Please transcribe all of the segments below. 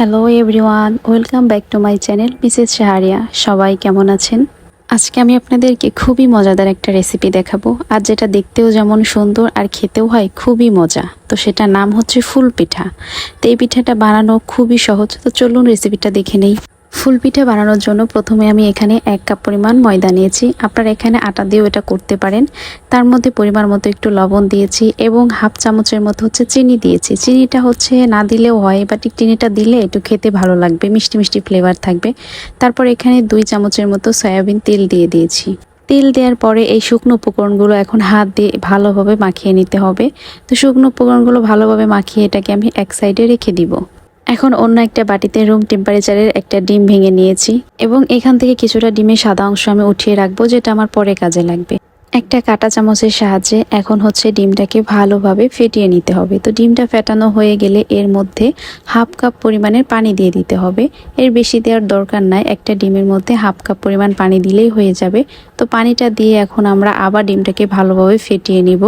Hello everyone welcome back to my channel Mrs Shaharia সবাই কেমন আছেন? আজকে আমি আপনাদেরকে খুবই মজাদার একটা রেসিপি দেখাবো, আর যেটা দেখতেও যেমন সুন্দর আর খেতেও হয় খুবই মজা। তো সেটা নাম হচ্ছে ফুল পিঠা। তো এই পিঠাটা বানানো খুবই সহজ, তো চলুন রেসিপিটা দেখে নেই। ফুল পিঠা বানানোর জন্য প্রথমে আমি এখানে এক কাপ পরিমাণ ময়দা নিয়েছি। আপনারা এখানে আটা দিয়েও এটা করতে পারেন। তার মধ্যে পরিমাণ মতো একটু লবণ দিয়েছি এবং হাফ চামচের মতো হচ্ছে চিনি দিয়েছি। চিনিটা হচ্ছে না দিলেও হয় বাট চিনিটা দিলে একটু খেতে ভালো লাগবে, মিষ্টি মিষ্টি ফ্লেভার থাকবে। তারপর এখানে দুই চামচের মতো সয়াবিন তেল দিয়ে দিয়েছি। তেল দেওয়ার পরে এই শুকনো উপকরণগুলো এখন হাত দিয়ে ভালোভাবে মাখিয়ে নিতে হবে। তো শুকনো উপকরণগুলো ভালোভাবে মাখিয়ে এটাকে আমি এক সাইডে রেখে দিব। এখন অন্য একটা বাটিতে রুম টেম্পারেচারের একটা ডিম ভেঙে নিয়েছি এবং এখান থেকে কিছুটা ডিমের সাদা অংশ আমি উঠিয়ে রাখব, যেটা আমার পরে কাজে লাগবে। একটা কাঁটা চামচের সাহায্যে এখন হচ্ছে ডিমটাকে ভালোভাবে ফেটিয়ে নিতে হবে। তো ডিমটা ফেটানো হয়ে গেলে এর মধ্যে হাফ কাপ পরিমাণের পানি দিয়ে দিতে হবে। এর বেশি দেওয়ার দরকার নাই, একটা ডিমের মধ্যে হাফ কাপ পরিমাণ পানি দিলেই হয়ে যাবে। তো পানিটা দিয়ে এখন আমরা আবার ডিমটাকে ভালোভাবে ফেটিয়ে নিব।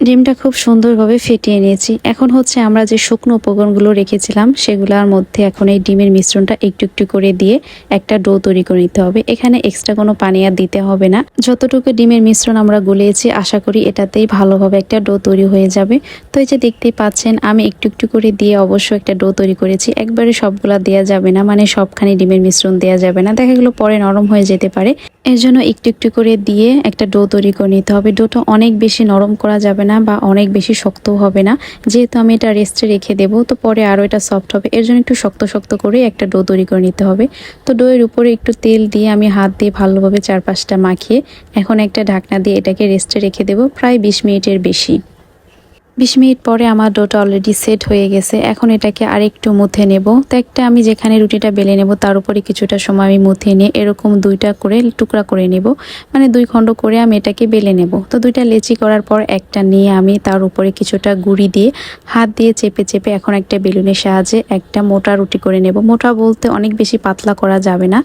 ডিমটা খুব সুন্দরভাবে ফেটিয়ে নিয়েছি। এখন হচ্ছে আমরা যে শুকনো উপকরণগুলো রেখেছিলাম, সেগুলোর মধ্যে এখন এই ডিমের মিশ্রণটা একটু একটু করে দিয়ে একটা ডো তৈরি করে নিতে হবে। এখানে এক্সট্রা কোনো পানি আর দিতে হবে না। যতটুকু ডিমের মিশ্রণ আমরা গুলিয়েছি, আশা করি এটাতেই ভালোভাবে একটা ডো তৈরি হয়ে যাবে। তো এই যে দেখতেই পাচ্ছেন, আমি একটু একটু করে দিয়ে অবশ্য একটা ডো তৈরি করেছি। একবারে সবগুলা দেওয়া যাবে না মানে সবখানে ডিমের মিশ্রণ দেওয়া যাবে না। দেখা গেলো পরে নরম হয়ে যেতে পারে। এর জন্য একটু একটু করে দিয়ে একটা ডো তৈরি করে নিতে হবে। ডোটা অনেক বেশি নরম করা যাবে না। বা অনেক বেশি শক্তও হবে না। যেহেতু আমি এটা রেস্টে রেখে দেব, তো পরে আরও এটা সফট হবে। এর জন্য একটু শক্ত শক্ত করে একটা ডো তৈরি করে নিতে হবে। তো ডোয়ের উপরে একটু তেল দিয়ে আমি হাত দিয়ে ভালোভাবে চারপাশটা মাখিয়ে এখন একটা ঢাকনা দিয়ে এটাকে রেস্টে রেখে দেব, প্রায় বিশ মিনিটের বেশি। বিশ মিনিট পরে আমার ডোটা অলরেডি সেট হয়ে গেছে। এখন এটাকে আরেকটু মুথে নেব। তো একটা আমি যেখানে রুটিটা বেলে নেব, তার উপরে কিছুটা সময় আমি মুথে নিয়ে এরকম দুইটা করে টুকরা করে নেব। মানে দুই খণ্ড করে আমি এটাকে বেলে নেব। তো দুইটা লেচি করার পর একটা নিয়ে আমি তার উপরে কিছুটা গুড়ি দিয়ে হাত দিয়ে চেপে চেপে এখন একটা বেলুনের সাহায্যে একটা মোটা রুটি করে নেব। মোটা বলতে অনেক বেশি পাতলা করা যাবে না,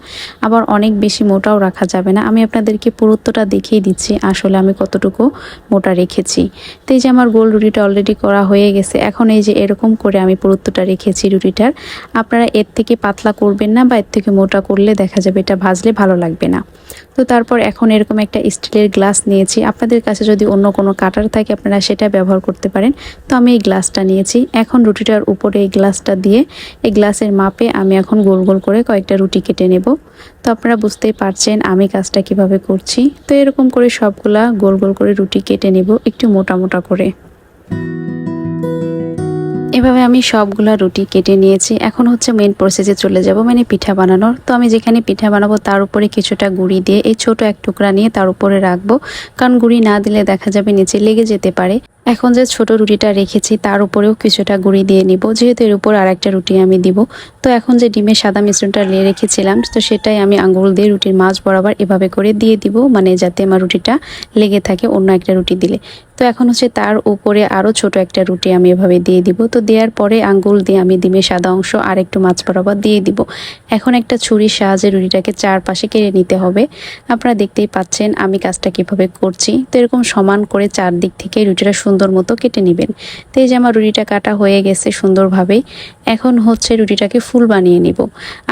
আবার অনেক বেশি মোটাও রাখা যাবে না। আমি আপনাদেরকে পুরুত্বটা দেখিয়ে দিচ্ছি আসলে আমি কতটুকু মোটা রেখেছি। তো এই যে আমার গোল রুটিটা অলরেডি করা হয়ে গেছে। এখন এই যে এরকম করে আমি পুরুত্বটা রেখেছি রুটিটার, আপনারা এর থেকে পাতলা করবেন না বা এর থেকে মোটা করলে দেখা যাবে এটা ভাজলে ভালো লাগবে না। তো তারপর এখন এরকম একটা স্টিলের গ্লাস নিয়েছি। আপনাদের কাছে যদি অন্য কোনো কাটার থাকে আপনারা সেটা ব্যবহার করতে পারেন। তো আমি এই গ্লাসটা নিয়েছি। এখন রুটিটার উপরে এই গ্লাসটা দিয়ে এই গ্লাসের মাপে আমি এখন গোল গোল করে কয়েকটা রুটি কেটে নেব। তো আপনারা বুঝতেই পারছেন আমি কাজটা কীভাবে করছি। তো এরকম করে সবগুলা গোল গোল করে রুটি কেটে নেব একটু মোটা মোটা করে। এভাবে আমি সবগুলা রুটি কেটে নিয়েছি। এখন হচ্ছে মেন প্রসেসে চলে যাব মানে পিঠা বানানোর। তো আমি যেখানে পিঠা বানাবো, তার উপরে কিছুটা গুঁড়ি দিয়ে এই ছোট এক টুকরা নিয়ে তার উপরে রাখব। কারণ গুঁড়ি না দিলে দেখা যাবে নিচে লেগে যেতে পারে। এখন যে ছোট রুটিটা রেখেছি, তার উপরেও কিছুটা গুঁড়ি দিয়ে নিব। যেহেতু এর উপর আর একটা রুটি আমি দিব। তো এখন যে ডিমের সাদা মিশ্রণটা নিয়ে রেখেছিলাম, তো সেটাই আমি আঙ্গুল দিয়ে রুটির মাছ বরাবর এভাবে করে দিয়ে দিব মানে যাতে আমার রুটিটা লেগে থাকে অন্য একটা রুটি দিলে। তো এখন হচ্ছে তার উপরে আরও ছোট একটা রুটি আমি এভাবে দিয়ে দিব। তো দেওয়ার পরে আঙ্গুল দিয়ে আমি ডিমের সাদা অংশ আর একটু মাছ বরাবর দিয়ে দিব। এখন একটা ছুরির সাহায্যে রুটিটাকে চারপাশে কেড়ে নিতে হবে। আপনারা দেখতেই পাচ্ছেন আমি কাজটা কীভাবে করছি। তো এরকম সমান করে চারদিক থেকে রুটিটা সুন্দর মতো কেটে নেবেন। তো এই যে আমার রুটিটা কাটা হয়ে গেছে সুন্দরভাবেই, এখন হচ্ছে রুটিটাকে ফুল বানিয়ে নিব।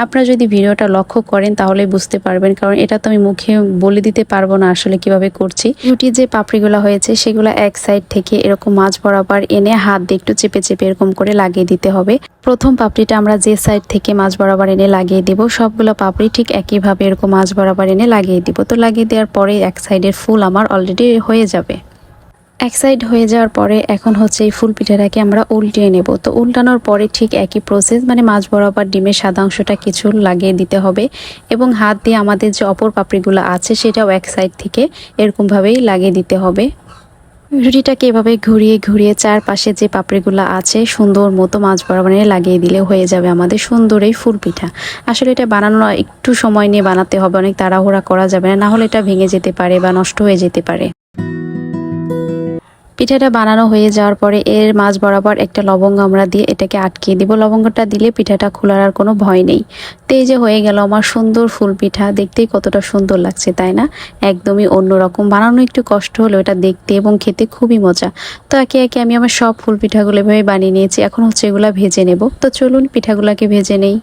আপনারা যদি ভিডিওটা লক্ষ্য করেন তাহলে বুঝতে পারবেন, কারণ এটা তো আমি মুখে বলে দিতে পারব না আসলে কীভাবে করছি। রুটির যে পাপড়িগুলো হয়েছে সেগুলো এক সাইড থেকে এরকম মাছ বরাবর এনে হাত দিয়ে একটু চেপে চেপে এরকম করে লাগিয়ে দিতে হবে। প্রথম পাপড়িটা আমরা যে সাইড থেকে মাছ বরাবর এনে লাগিয়ে দিব, সবগুলো পাপড়ি ঠিক একইভাবে এরকম মাছ বরাবর এনে লাগিয়ে দিব। তো লাগিয়ে দেওয়ার পরে এক সাইডের ফুল আমার অলরেডি হয়ে যাবে। এক সাইড হয়ে যাওয়ার পরে এখন হচ্ছে এই ফুল পিঠাটাকে আমরা উল্টিয়ে নেব। তো উল্টানোর পরে ঠিক একই প্রসেস মানে মাছ বরাবর ডিমের সাদা অংশটা কিছু লাগিয়ে দিতে হবে এবং হাত দিয়ে আমাদের যে অপর পাপড়িগুলো আছে সেটাও এক সাইড থেকে এরকমভাবেই লাগিয়ে দিতে হবে। রুটিটাকে এভাবে ঘুরিয়ে ঘুরিয়ে চারপাশে যে পাপড়িগুলো আছে সুন্দর মতো মাছ বরাবর লাগিয়ে দিলে হয়ে যাবে আমাদের সুন্দর এই ফুল পিঠা। আসলে এটা বানানো একটু সময় নিয়ে বানাতে হবে, অনেক তাড়াহুড়া করা যাবে না হলে এটা ভেঙে যেতে পারে বা নষ্ট হয়ে যেতে পারে। পিঠাটা বানানো হয়ে যাওয়ার পরে এর মাছ বরাবর একটা লবঙ্গ আমরা দিয়ে এটাকে আটকিয়ে দিব। লবঙ্গটা দিলে পিঠাটা খোলার আর কোনো ভয় নেই। তো এই যে হয়ে গেল আমার সুন্দর ফুল পিঠা। দেখতেই কতটা সুন্দর লাগছে, তাই না? একদমই অন্যরকম। বানানো একটু কষ্ট হলো এটা দেখতে এবং খেতে খুবই মজা। তো একে একে আমি আমার সব ফুল পিঠাগুলো এভাবে বানিয়ে নিয়েছি। এখন হচ্ছে এগুলা ভেজে নেব। তো চলুন পিঠাগুলোকে ভেজে নেই।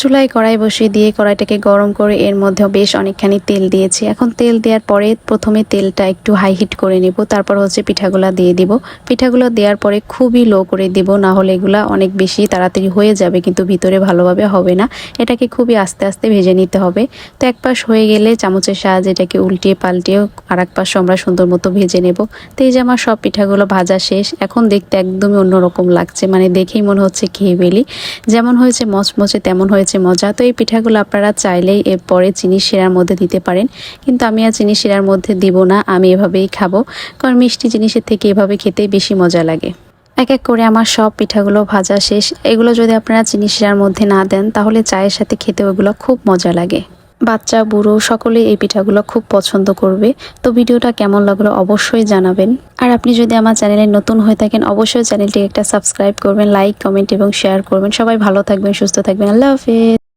চুলায় কড়াই বসিয়ে দিয়ে কড়াইটাকে গরম করে এর মধ্যে বেশ অনেকখানি তেল দিয়েছি। এখন তেল দেওয়ার পরে প্রথমে তেলটা একটু হাই হিট করে নেব। তারপর হচ্ছে পিঠাগুলো দিয়ে দিব। পিঠাগুলো দেওয়ার পরে খুবই লো করে দিব না হলে এগুলা অনেক বেশি তাড়াতাড়ি হয়ে যাবে, কিন্তু ভিতরে ভালোভাবে হবে না। এটাকে খুবই আস্তে আস্তে ভেজে নিতে হবে। তো এক পাশ হয়ে গেলে চামচের সাহায্যে এটাকে উল্টিয়ে পাল্টিয়ে আর এক পাশ আমরা সুন্দর মতো ভেজে নেব। তো এই যে আমার সব পিঠাগুলো ভাজা শেষ, এখন দেখতে একদমই অন্যরকম লাগছে। মানে দেখেই মনে হচ্ছে খেয়ে বেলি যেমন হয়েছে মচমচে, তেমন হয়েছে মজা। তো এই পিঠাগুলো আপনারা চাইলেই এরপরে চিনি শিরার মধ্যে দিতে পারেন। কিন্তু আমি আর চিনি শিরার মধ্যে দিব না, আমি এভাবেই খাব। কারণ মিষ্টি জিনিসের থেকে এভাবে খেতে বেশি মজা লাগে। এক এক করে আমার সব পিঠাগুলো ভাজা শেষ। এগুলো যদি আপনারা চিনি শিরার মধ্যে না দেন, তাহলে চায়ের সাথে খেতে ওগুলো খুব মজা লাগে। বাচ্চা, বুড়ো সকলে এই পিঠাগুলো খুব পছন্দ করবে। তো ভিডিওটা কেমন লাগল অবশ্যই জানাবেন। আর আপনি যদি আমার চ্যানেলে নতুন হয়ে থাকেন, অবশ্যই চ্যানেলটি একটা সাবস্ক্রাইব করবেন, লাইক, কমেন্ট এবং শেয়ার করবেন। সবাই ভালো থাকবেন, সুস্থ থাকবেন। আল্লাহ হাফেজ।